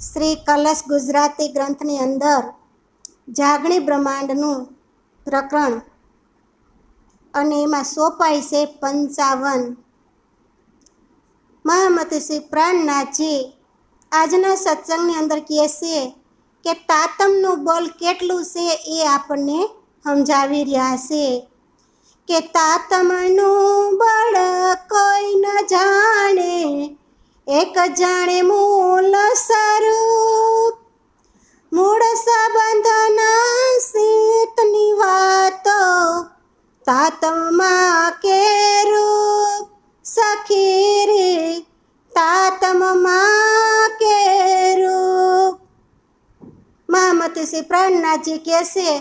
શ્રી કલશ ગુજરાતી ગ્રંથની અંદર જાગણી બ્રહ્માંડનું પ્રકરણ અને એમાં સોંપાય છે પંચાવન. મહામતી શ્રી પ્રાણનાથજી આજના સત્સંગની અંદર કહે છે કે તાતમનું બળ કેટલું છે એ આપણને સમજાવી રહ્યા છે કે તાતમનું બળ કોઈ ન જાણે એક જાણે મૂળ સ્વરૂપ. મૂળ સંબંધના શીતની વાતો તાતમમાં કે રૂપ? સખી રે, તાતમમાં કે રૂપ? મહામતી પ્રાણનાથજી કહેશે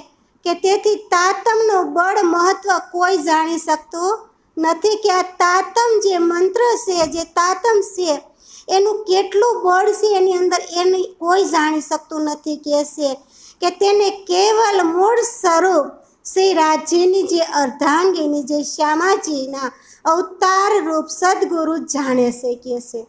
કે તેથી તાતમનું બળ મહત્વ કોઈ જાણી શકતું નથી કે આ તાતમ જે મંત્ર છે, જે તાતમ છે એનું કેટલું બળ છે એની અંદર એને કોઈ જાણી શકતું નથી કે છે કે તેને કેવલ મૂળ સ્વરૂપ શ્રી રાજ્યની જે અર્ધાંગીની જે શ્યામાજીના અવતાર રૂપ સદગુરુ જાણે છે કે છે.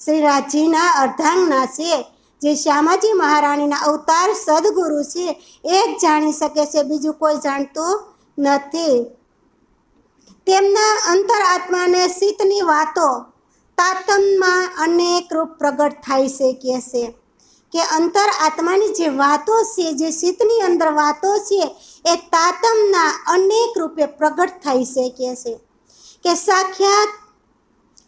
શ્રી રાજ્યના અર્ધાંગના છે, જે શ્યામાજી મહારાણીના અવતાર સદગુરુ છે, એ જ જાણી શકે છે, બીજું કોઈ જાણતું નથી. તેમના અંતર આત્માને શીતની વાતો તાતમમાં અનેક રૂપ પ્રગટ થાય છે કે છે કે અંતર આત્માની જે વાતો છે, જે શીતની અંદર વાતો છે, એ તાતમના અનેક રૂપે પ્રગટ થાય છે કે છે કે સાક્ષાત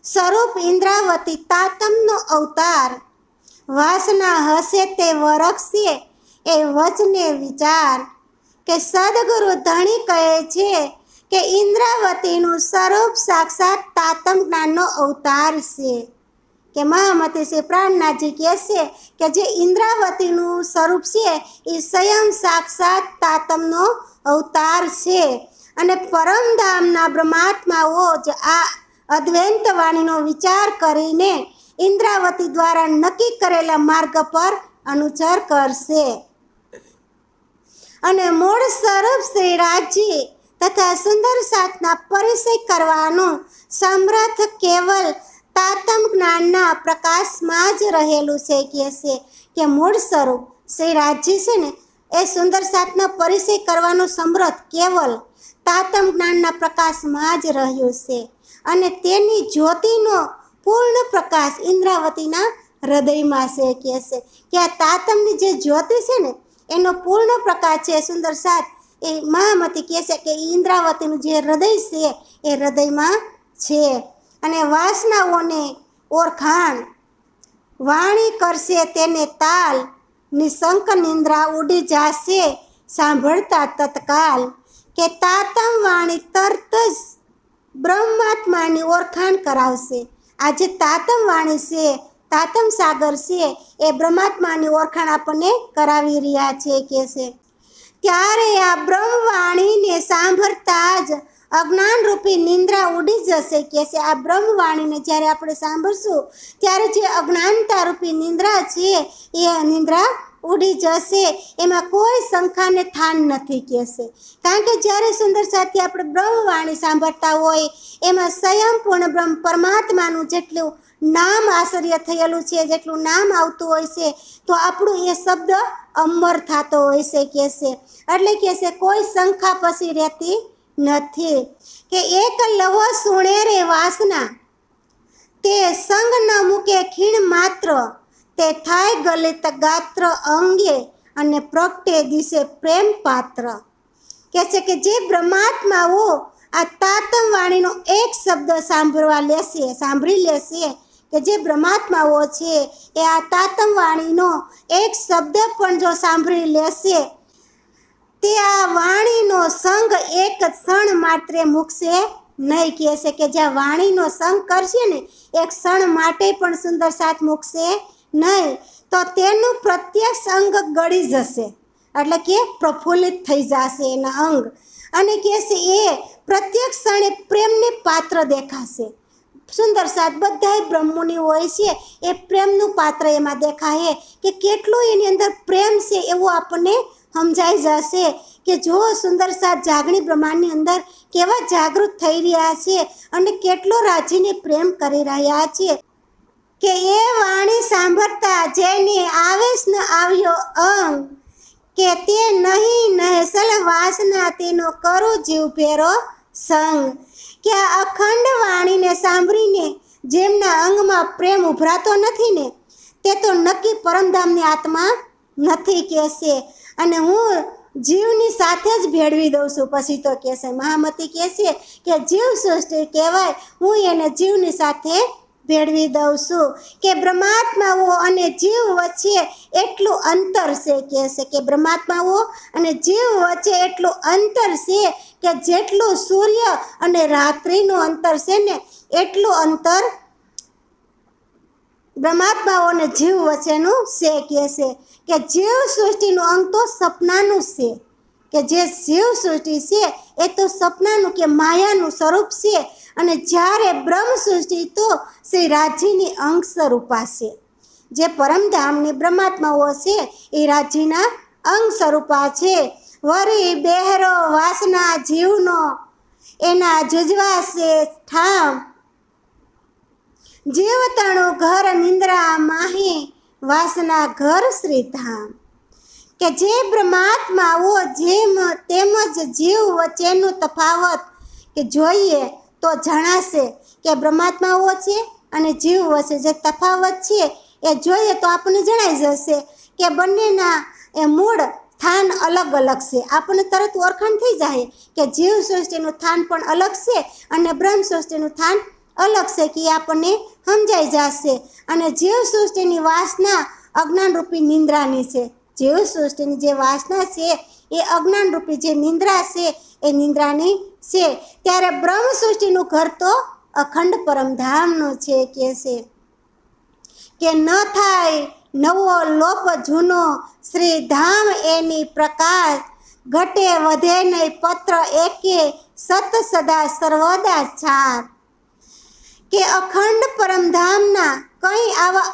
સ્વરૂપ ઇન્દ્રાવતી તાતમનો અવતાર વાસના હશે તે વરખશે એ વચને વિચાર કે સદગુરુ ધણી કહે છે કે ઇન્દ્રાવતીનું સ્વરૂપ સાક્ષાત તાતમ જ્ઞાનનો અવતાર છે. કે મહામતી શ્રી પ્રાણનાથજી કહે છે કે જે ઇન્દ્રાવતીનું સ્વરૂપ છે, એ સ્વયં સાક્ષાત તાતમનો અવતાર છે. અને પરમધામના બ્રહ્માત્માઓ જ આ અદ્વૈત વાણીનો વિચાર કરીને ઇન્દ્રાવતી દ્વારા નક્કી કરેલા માર્ગ પર અનુચર કરશે. અને મૂળ સ્વરૂપ શ્રી રાજજી તથા સુંદર સાથના પરિચય કરવાનું સમર્થ કેવલ તાતમ જ્ઞાનના પ્રકાશમાં જ રહેલું છે. કહે છે કે મૂળ સ્વરૂપ શ્રી રાજજી છે ને, એ સુંદર સાથનો પરિચય કરવાનો સમર્થ કેવલ તાતમ જ્ઞાનના પ્રકાશમાં જ રહ્યું છે અને તેની જ્યોતિનો પૂર્ણ પ્રકાશ ઇન્દ્રાવતીના હૃદયમાં છે. કહે છે કે આ તાતમની જે જ્યોતિ છે ને, એનો પૂર્ણ પ્રકાશ છે સુંદર સાત એ મહામતી કહે છે કે ઇન્દ્રાવતીનું જે હૃદય છે, એ હૃદયમાં છે. અને વાસનાઓને ઓળખાણ વાણી કરશે તેને તાલ, નિશંક નિંદ્રા ઉડી જાશે સાંભળતા તત્કાલ. કે તાતમ વાણી તરત જ બ્રહ્માત્માની ઓળખાણ કરાવશે. આ જે તાતમ વાણી છે, તાતમ સાગર છે, એ બ્રહ્માત્માની ઓળખાણ આપણને કરાવી રહ્યા છે કે છે. ત્યારે આ બ્રહ્મવાણીને સાંભળતા જ અજ્ઞાન રૂપી નિંદ્રા ઉડી જશે કે છે. આ બ્રહ્મવાણીને જ્યારે આપણે સાંભળશું, ત્યારે જે અજ્ઞાનતા રૂપી નિંદ્રા છે, એ નિંદ્રા ઉડી જશે. એમાં કોઈ શંખાને થાન નથી કહેશે કારણ કે જ્યારે સુંદર સાથે આપણે બ્રહ્મવાણી સાંભળતા હોય, એમાં સ્વયંપૂર્ણ બ્રહ્મ પરમાત્માનું જેટલું નામ આશ્ચર્ય થયેલું છે, જેટલું નામ આવતું હોય છે, તો આપણું એ શબ્દ અમર થતો હોય છે, કે છે. એટલે કે છે, કોઈ શંખા પછી રહેતી નથી. કે એક લવો સુણેરે વાસના, તે સંગ ન મૂકે ખીણ માત્ર, તે થાય ગલિત ગાત્ર અંગે અને પ્રગટે દિશે પ્રેમ પાત્ર. કે છે કે જે બ્રહ્માત્માઓ આ તાતમ વાણીનો એક શબ્દ સાંભળવા લેશે, સાંભળી લેશે કે જે બ્રહ્માત્માઓ છે, એ આ તાતમ વાણીનો એક શબ્દ પણ જો સાંભળી લેશે, તે આ વાણીનો સંગ એક ક્ષણ માત્રે મૂકશે નહીં કહે છે કે જ્યાં વાણીનો સંગ કરશે ને એક ક્ષણ માટે પણ સુંદર સાથ મૂકશે નહીં, તો તેનું પ્રત્યક્ષ અંગ ગળી જશે. એટલે કે પ્રફુલ્લિત થઈ જશે એના અંગ. અને કહેશે એ પ્રત્યક્ષ ક્ષણે પ્રેમને પાત્ર દેખાશે. સુંદર સાથ બધાય બ્રહ્મોની હોય છે, એ પ્રેમનું પાત્ર એમાં દેખાય કે કેટલું એની અંદર પ્રેમ છે એવું આપણને સમજાઈ જશે કે જો સુંદર સાથ જાગણી બ્રહ્માંડની અંદર કેવા જાગૃત થઈ રહ્યા છે અને કેટલો રાજીને પ્રેમ કરી રહ્યા છે. કે એ વાણી સાંભળતા જેને આવેશ ન આવ્યો અંગ, કે તે નહીં નહેસલ વાસના તેનો કરું જીવ ભેરો સંગ. કે આ અખંડ વાણીને સાંભળીને જેમના અંગમાં પ્રેમ ઉભરાતો નથી ને, તે તો નક્કી પરમધામની આત્મા નથી કહેશે. અને હું જીવની સાથે જ ભેળવી દઉં છું. પછી તો કહેશે, મહામતી કહેશે કે જીવ સૃષ્ટિ કહેવાય, હું એને જીવની સાથે ભેળવી દઉં છું કે બ્રહ્માત્માઓ અને જીવ વચ્ચે એટલું અંતર છે કહેશે કે બ્રહ્માત્માઓ અને જીવ વચ્ચે એટલું અંતર છે કે જેટલું સૂર્ય અને રાત્રિનું અંતર છે ને એટલું અંતર બ્રહ્માત્માઓ અને જીવ વચ્ચેનું છે કે છે કે જીવ સૃષ્ટિનું અંગ તો સપનાનું છે. કે જે જીવ સૃષ્ટિ છે, એ તો સપનાનું કે માયાનું સ્વરૂપ છે. અને જ્યારે બ્રહ્મ સૃષ્ટિ, તો શ્રી રાજીની અંગ સ્વરૂપા છે. જે પરમધામની બ્રહ્માત્માઓ છે, એ રાજીના અંગ સ્વરૂપા છે. વરી બહેરો, વાસના, જીવનો, એના જુજવાશે ઠામ. જીવતણું ઘર, નિંદ્રા, માહી, વાસના ઘર શ્રીધામ કે જે બ્રહ્માત્માઓ જેમ તેમજ જીવ વચ્ચેનું તફાવત કે જોઈએ તો જણાશે કે બ્રહ્માત્માઓ છે અને જીવ વચ્ચે જે તફાવત છે એ જોઈએ તો આપણને જણાઈ જશે કે બંનેના એ મૂળ સ્થાન અલગ અલગ છે. આપણને તરત ઓળખાણ થઈ જાય કે જીવ સૃષ્ટિનું સ્થાન પણ અલગ છે અને બ્રહ્મ સૃષ્ટિનું સ્થાન અલગ છે કે આપણને સમજાઈ જશે. અને જીવ સૃષ્ટિની વાસના અજ્ઞાનરૂપી નિંદ્રાની છે. જીવ સૃષ્ટિની જે વાસના છે, એ અજ્ઞાનરૂપી જે નિંદ્રા છે, એ નિંદ્રાની છે. ત્યારે બ્રહ્મ સૃષ્ટિનું ઘર તો અખંડ પરમધામનું છે કે છે. કે ન થાય નવો લોપ જૂનો શ્રી ધામ એની પ્રકાશ, ઘટે વધે નહીં પત્ર એકે, સત સદા સર્વદા ચાર. કે અખંડ પરમધામના કંઈ આવા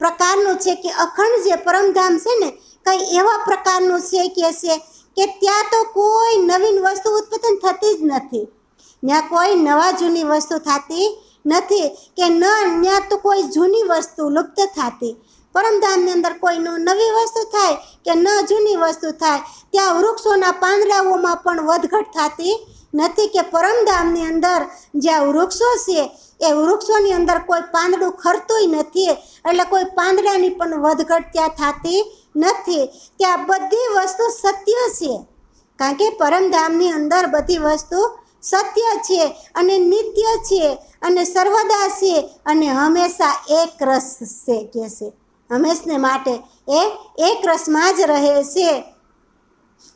પ્રકારનું છે કે અખંડ જે પરમધામ છે ને કંઈ એવા પ્રકારનું છે કે છે કે ત્યાં તો કોઈ નવીન વસ્તુ ઉત્પાદન થતી જ નથી. ત્યાં કોઈ નવા જૂની વસ્તુ થતી નથી કે ન ત્યાં તો કોઈ જૂની વસ્તુ લુપ્ત થતી. પરમધામની અંદર કોઈ નવી વસ્તુ થાય કે ન જૂની વસ્તુ થાય, ત્યાં વૃક્ષોના પાંદડાઓમાં પણ વધઘટ થતી નથી કે પરમધામની અંદર જ્યાં વૃક્ષો છે, એ વૃક્ષોની અંદર કોઈ પાંદડું ખરતુંય નથી. એટલે કોઈ પાંદડાની પણ વધઘટ ત્યાં થતી નથી. ત્યાં બધી વસ્તુ સત્ય છે. કારણ કે પરમધામની અંદર બધી વસ્તુ સત્ય છે અને નિત્ય છે અને સર્વદા છે અને હંમેશા એક રસ છે કે છે. હંમેશને માટે એ એક રસમાં જ રહે છે.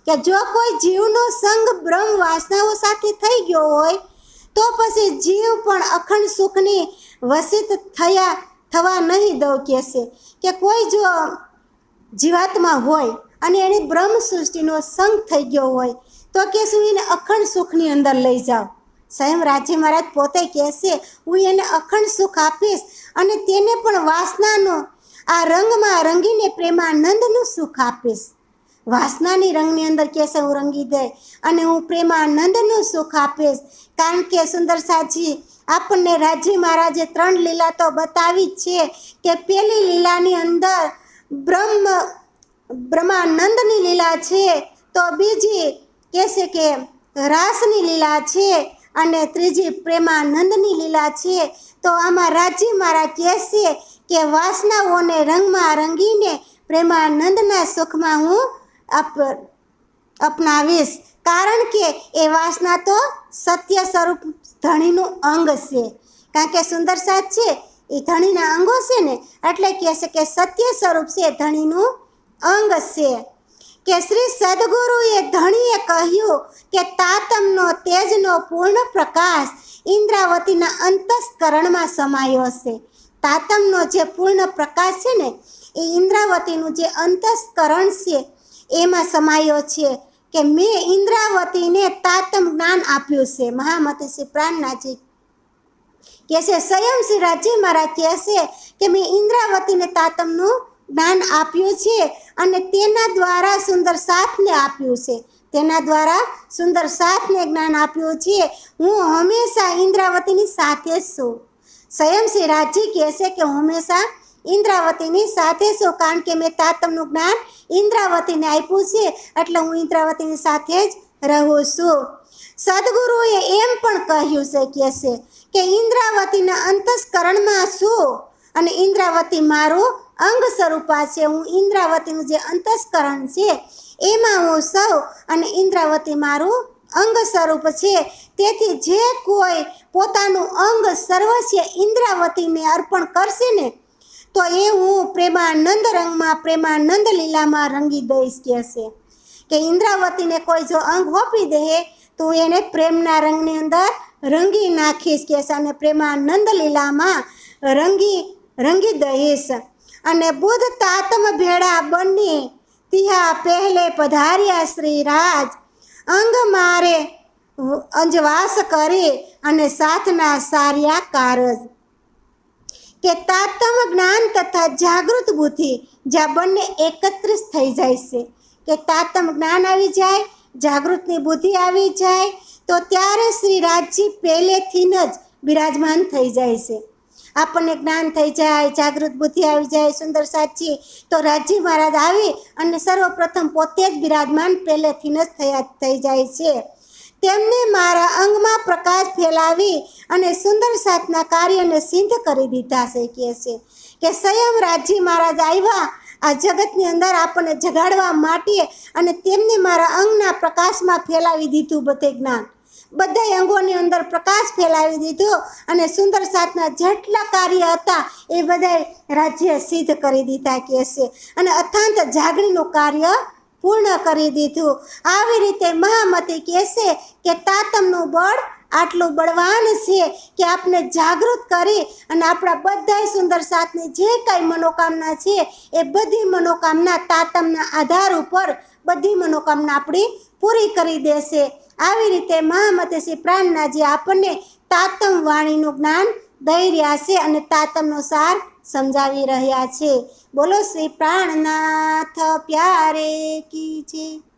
કે જો કોઈ જીવનો સંગ બ્રહ્મ વાસનાઓ સાથે થઈ ગયો હોય, તો પછી જીવ પણ અખંડ સુખની વસિત થયા, થવા નહીં દઉં કહેશે. કે કોઈ જો જીવાત્મા હોય અને એને બ્રહ્મ સૃષ્ટિનો સંગ થઈ ગયો હોય, તો કે શું એને અખંડ સુખની અંદર લઈ જાઓ. સ્વયં રાજી મહારાજ પોતે કહેશે, હું એને અખંડ સુખ આપીશ અને તેને પણ વાસનાનો આ રંગમાં રંગીને પ્રેમાનંદનું સુખ આપીશ. વાસનાની રંગની અંદર કહેશે હું રંગી દે અને હું પ્રેમાનંદનું સુખ આપીશ. કારણ કે સુંદર સાજી આપણને રાજી મહારાજે ત્રણ લીલા તો બતાવી છે કે પેલી લીલાની અંદર બ્રહ્મ, બ્રહ્માનંદની લીલા છે. તો બીજી કહેશે કે રાસની લીલા છે અને ત્રીજી પ્રેમાનંદની લીલા છે. તો આમાં રાજી મારા કહેશે કે વાસનાઓને રંગમાં રંગીને પ્રેમાનંદના સુખમાં હું અપ, અપનાવીશ. કારણ કે એ વાસના તો સત્ય સ્વરૂપ ધણીનું અંગ છે. કારણ કે સુંદર સાત છે, એ ધણીના અંગો છે ને, એટલે કહે છે કે સત્ય સ્વરૂપ છે ધણીનું અંગ છે. કે શ્રી સદગુરુએ ધણીએ કહ્યું કે તાતમનો તેજનો પૂર્ણ પ્રકાશ ઇન્દ્રાવતીના અંતસ્કરણમાં સમાયો છે તાતમનો જે પૂર્ણ પ્રકાશ છે ને, એ ઇન્દ્રાવતીનું જે અંતસ્કરણ છે એમાં સમાયો છે કે મેં ઇન્દ્રાવતીને તાતમ જ્ઞાન આપ્યું છે. મહામતી શ્રી પ્રાણનાથજી કે છે, સ્વયં શ્રી રાજી મહારાજ કહે છે કે મેં ઇન્દ્રાવતીને તાતમનું જ્ઞાન આપ્યું છે અને તેના દ્વારા સુંદર સાથને આપ્યું છે. તેના દ્વારા સુંદર સાથને જ્ઞાન આપ્યું છે. હું હંમેશા ઇન્દ્રાવતીની સાથે જ છું. સ્વયં શ્રી રાજી કહે છે કે હંમેશા ઇન્દ્રાવતીની સાથે છું, કારણ કે મેં તાતમનું જ્ઞાન ઇન્દ્રાવતીને આપ્યું છે, એટલે હું ઇન્દ્રાવતીની સાથે જ રહું છું. સદગુરુએ એમ પણ કહ્યું છે કે છે કે ઇન્દ્રાવતીના અંતસ્કરણમાં છું અને ઇન્દ્રાવતી મારું અંગ સ્વરૂપા છે. હું ઇન્દ્રાવતીનું જે અંતસ્કરણ છે, એમાં હું સૌ અને ઇન્દ્રાવતી મારું અંગ સ્વરૂપ છે. તેથી જે કોઈ પોતાનું અંગ સર્વસ્ય ઇન્દ્રાવતીને અર્પણ કરશે ને તો એ હું પ્રેમાનંદ રંગમાં, પ્રેમાનંદ લીલામાં રંગી દઈશ કે છે? કે ઇન્દ્રાવતીને કોઈ જો અંગ હોપી દે, તો એને પ્રેમના રંગની અંદર રંગી નાખીશ કે છે અને પ્રેમાનંદ લીલામાં રંગી રંગી દઈશ. અને બુદ્ધ તાતમ ભેળા બની તિહા પહેલે પધાર્યા શ્રી રાજ અંગ મારે અંજવાસ કરે અને સાથના સાર્યા કારજ. કે તાત્તમ જ્ઞાન તથા જાગૃત બુદ્ધિ જ્યાં બંને એકત્રિત થઈ જાય છે. કે તાતમ જ્ઞાન આવી જાય, જાગૃતની બુદ્ધિ આવી જાય, તો ત્યારે શ્રી રાજજી પહેલેથી જ બિરાજમાન થઈ જાય છે. આપણને જ્ઞાન થઈ જાય, જાગૃત બુદ્ધિ આવી જાય, સુંદર સાચી, તો રાજજી મહારાજ આવી અને સર્વપ્રથમ પોતે જ બિરાજમાન પહેલેથી જ થયા, થઈ જાય છે. તેમને મારા અંગમાં પ્રકાશ ફેલાવી અને સુંદર સાતના કાર્યને સિદ્ધ કરી દીધા છે કહે છે કે સ્વયં રાજજી મહારાજ આવ્યા. આ જગતની અંદર આપણને જગાડવા માટે અને તેમને મારા અંગના પ્રકાશમાં ફેલાવી દીધું બધે જ્ઞાન. બધા અંગોની અંદર પ્રકાશ ફેલાવી દીધો અને સુંદર સાતના જેટલા કાર્ય હતા એ બધા રાજ્ય સિદ્ધ કરી દીધા કહે છે. અને અથાંત જાગણીનું કાર્ય પૂર્ણ કરી દીધું. આવી રીતે મહામતી કહેશે કે તાતમનું બળ આટલું બળવાન છે કે આપણે જાગૃત કરી અને આપણા બધા સુંદર સાથની જે કાંઈ મનોકામના છે એ બધી મનોકામના તાતમના આધાર ઉપર બધી મનોકામના આપણી પૂરી કરી દેશે. આવી રીતે મહામતી શ્રી પ્રાણનાજી આપણને તાતમ વાણીનું જ્ઞાન દઈ રહ્યા છે અને તાતમનો સાર સમજાવી રહ્યા છે. બોલો શ્રી પ્રાણનાથ પ્યારે કી છે?